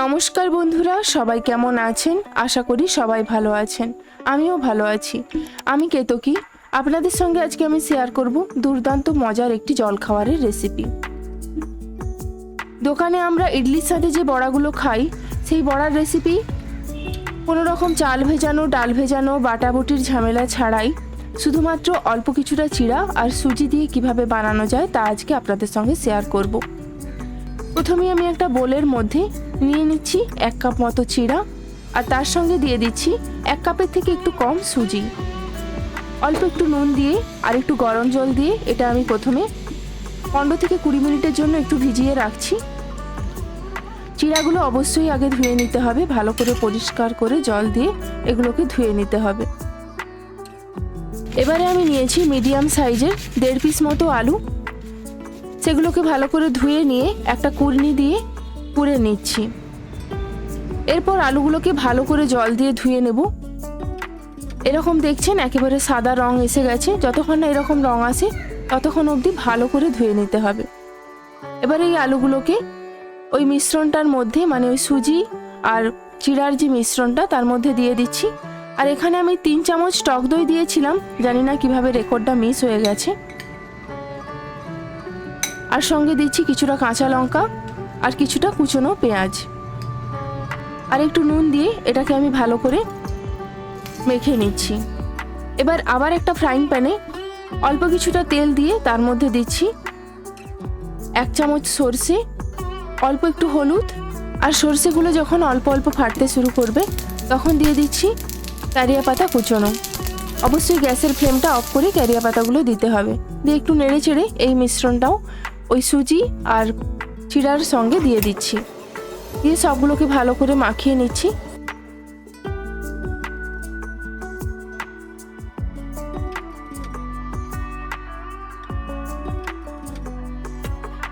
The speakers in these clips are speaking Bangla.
নমস্কার বন্ধুরা, সবাই কেমন আছেন? আশা করি সবাই ভালো আছেন। আমিও ভালো আছি। আমি কেতকি। আপনাদের সঙ্গে আজকে আমি শেয়ার করব দুর্দান্ত মজার একটি জলখাবারের রেসিপি দোকানে আমরা ইডলির সাথে যে বড়াগুলো খাই, সেই বড়ার রেসিপি কোনো রকম চাল ভেজানো, ডাল ভেজানো, বাটাবুটির ঝামেলা ছাড়াই শুধুমাত্র অল্প কিছুটা চিড়া আর সুজি দিয়ে কীভাবে বানানো যায় তা আজকে আপনাদের সঙ্গে শেয়ার করব। প্রথমে আমি একটা বোলের মধ্যে নিয়ে নিচ্ছি এক কাপ মতো চিড়া, আর তার সঙ্গে দিয়ে দিচ্ছি এক কাপের থেকে একটু কম সুজি। অল্প একটু নুন দিয়ে আর একটু গরম জল দিয়ে এটা আমি প্রথমে পনেরো থেকে কুড়ি মিনিটের জন্য একটু ভিজিয়ে রাখছি। চিড়াগুলো অবশ্যই আগে ধুয়ে নিতে হবে, ভালো করে পরিষ্কার করে জল দিয়ে এগুলোকে ধুয়ে নিতে হবে। এবারে আমি নিয়েছি মিডিয়াম সাইজের দেড় পিস মতো আলু। সেগুলোকে ভালো করে ধুয়ে নিয়ে একটা কুড়নি দিয়ে পুড়ে নিচ্ছি। এরপর আলুগুলোকে ভালো করে জল দিয়ে ধুয়ে নেব। এরকম দেখছেন একেবারে সাদা রং এসে গেছে। যতক্ষণ না এরকম রং আসে, ততক্ষণ অবধি ভালো করে ধুয়ে নিতে হবে। এবার এই আলুগুলোকে ওই মিশ্রণটার মধ্যে মানে ওই সুজি আর চিড়ার যে মিশ্রণটা, তার মধ্যে দিয়ে দিচ্ছি। আর এখানে আমি তিন চামচ টক দই দিয়েছিলাম। জানি না কীভাবে রেকর্ডটা মিস হয়ে গেছে। আর সঙ্গে দিচ্ছি কিছুটা কাঁচা লঙ্কা আর কিছুটা কুচনো পেঁয়াজ। আর একটু নুন দিয়ে এটাকে আমি ভালো করে মেখে নিচ্ছি। এবার আবার একটা ফ্রাইং প্যানে অল্প কিছুটা তেল দিয়ে তার মধ্যে দিচ্ছি এক চামচ সর্ষে, অল্প একটু হলুদ আর সর্ষেগুলো যখন অল্প অল্প ফাটতে শুরু করবে, তখন দিয়ে দিচ্ছি কারিয়া পাতা কুচনো। অবশ্যই গ্যাসের ফ্লেমটা অফ করে ক্যারিয়া পাতাগুলো দিতে হবে। দিয়ে একটু নেড়ে চেড়ে এই মিশ্রণটাও ওই সুজি আর চিড়ার সঙ্গে দিয়ে দিচ্ছি। দিয়ে সবগুলোকে ভালো করে মাখিয়ে নিচ্ছি।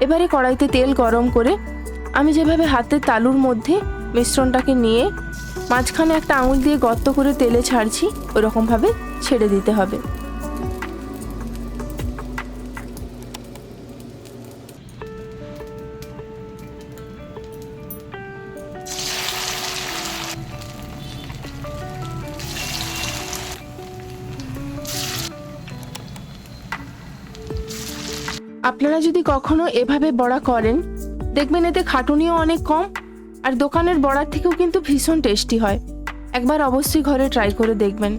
এবারে কড়াইতে তেল গরম করে আমি যেভাবে হাতের তালুর মধ্যে মিশ্রণটাকে নিয়ে মাঝখানে একটা আঙুল দিয়ে গর্ত করে তেলে ছাড়ছি, ওরকমভাবে ছেড়ে দিতে হবে। আপনারা যদি কখনো এভাবে বড়া করেন, দেখবেন এতে খাটুনিও অনেক কম, আর দোকানের বড়ার থেকেও কিন্তু ভীষণ টেস্টি হয়। একবার অবশ্যই ঘরে ট্রাই করে দেখবেন।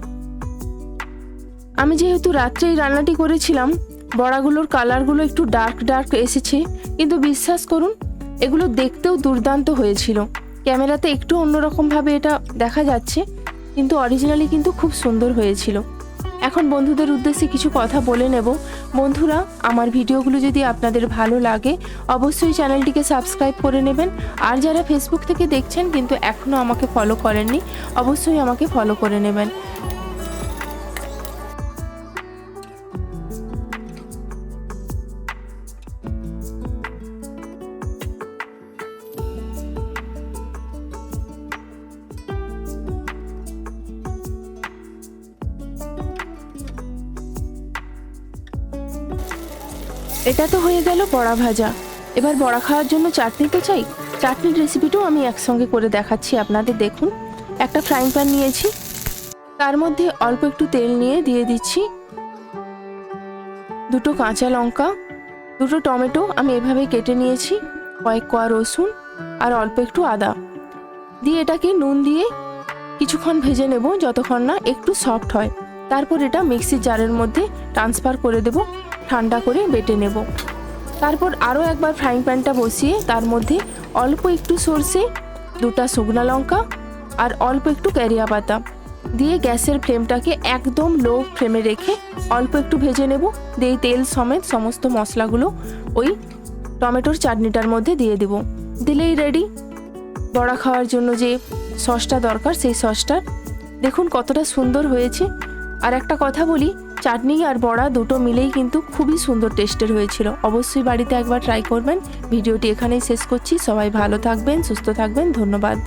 আমি যেহেতু রাত্রেই রান্নাটি করেছিলাম, বড়াগুলোর কালারগুলো একটু ডার্ক ডার্ক এসেছে, কিন্তু বিশ্বাস করুন, এগুলো দেখতেও দুর্দান্ত হয়েছিল। ক্যামেরাতে একটু অন্যরকমভাবে এটা দেখা যাচ্ছে, কিন্তু অরিজিনালি কিন্তু খুব সুন্দর হয়েছিল। এখন বন্ধুদের উদ্দেশ্যে কিছু কথা বলে নেব। বন্ধুরা, আমার ভিডিওগুলো যদি আপনাদের ভালো লাগে, অবশ্যই চ্যানেলটিকে সাবস্ক্রাইব করে নেবেন। আর যারা ফেসবুক থেকে দেখছেন, কিন্তু এখনও আমাকে ফলো করেননি, অবশ্যই আমাকে ফলো করে নেবেন। এটা তো হয়ে গেল বড়া ভাজা। এবার বড়া খাওয়ার জন্য চাটনি তো চাই। চাটনির রেসিপিটাও আমি একসঙ্গে করে দেখাচ্ছি আপনাদের, দেখুন। একটা ফ্রাইং প্যান নিয়েছি। তার মধ্যে অল্প একটু তেল নিয়ে দিয়ে দিচ্ছি। দুটো কাঁচা লঙ্কা, দুটো টমেটো আমি এভাবে কেটে নিয়েছি, কয়েক কোয়া রসুন আর অল্প একটু আদা। দিয়ে এটাকে নুন দিয়ে কিছুক্ষণ ভেজে নেব, যতক্ষণ না একটু সফট হয়। তারপর এটা মিক্সির জারের মধ্যে ট্রান্সফার করে দেব। ঠান্ডা করে বেটে নেব। তারপর আরও একবার ফ্রাইং প্যানটা বসিয়ে তার মধ্যে অল্প একটু সর্ষে, দুটা শুকনো লঙ্কা আর অল্প একটু ক্যারিয়া পাতা দিয়ে গ্যাসের ফ্লেমটাকে একদম লো ফ্লেমে রেখে অল্প একটু ভেজে নেব। দিয়ে তেল সমেত সমস্ত মশলাগুলো ওই টমেটোর চাটনিটার মধ্যে দিয়ে দেব। দিলেই রেডি বড়া খাওয়ার জন্য যে সসটা দরকার সেই সসটা। দেখুন কতটা সুন্দর হয়েছে। আর একটা কথা বলি চাটনি আর বড়া দুটো মিলেই কিন্তু খুবই সুন্দর টেস্টের হয়েছিল। অবশ্যই বাড়িতে একবার ট্রাই করবেন। ভিডিওটি এখানেই শেষ করছি। সবাই ভালো থাকবেন, সুস্থ থাকবেন। ধন্যবাদ।